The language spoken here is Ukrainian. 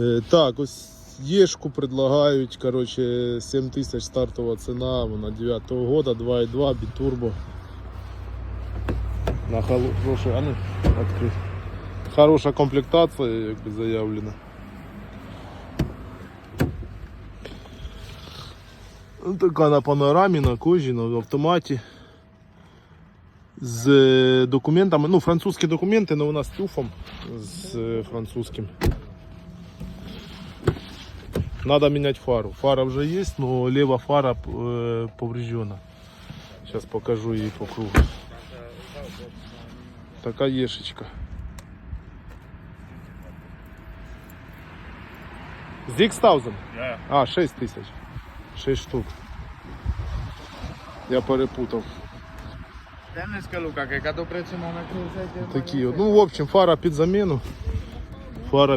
Е, Так, ось Єшку предлагають, короче, 7 тисяч стартова ціна, вона 9 года, 2.2, бітурбо. На хороший, а ну, відкрий. Хороша комплектація, якби заявлена. Ну, Така на панорамі, на кожі, на автоматі. З е, документами, ну, французькі документи, але у нас тюфом з е, французьким. Надо менять фару. Фара уже есть, но левая фара э, повреждена. Сейчас покажу ей по кругу. Такая ешечка. Зикстаузен? Ja, А, 6 тисяч. 6 штук. Я перепутав. Денниска Лука, яка до працю на накрив Такі от. Ну, в общем, фара під заміну. Фара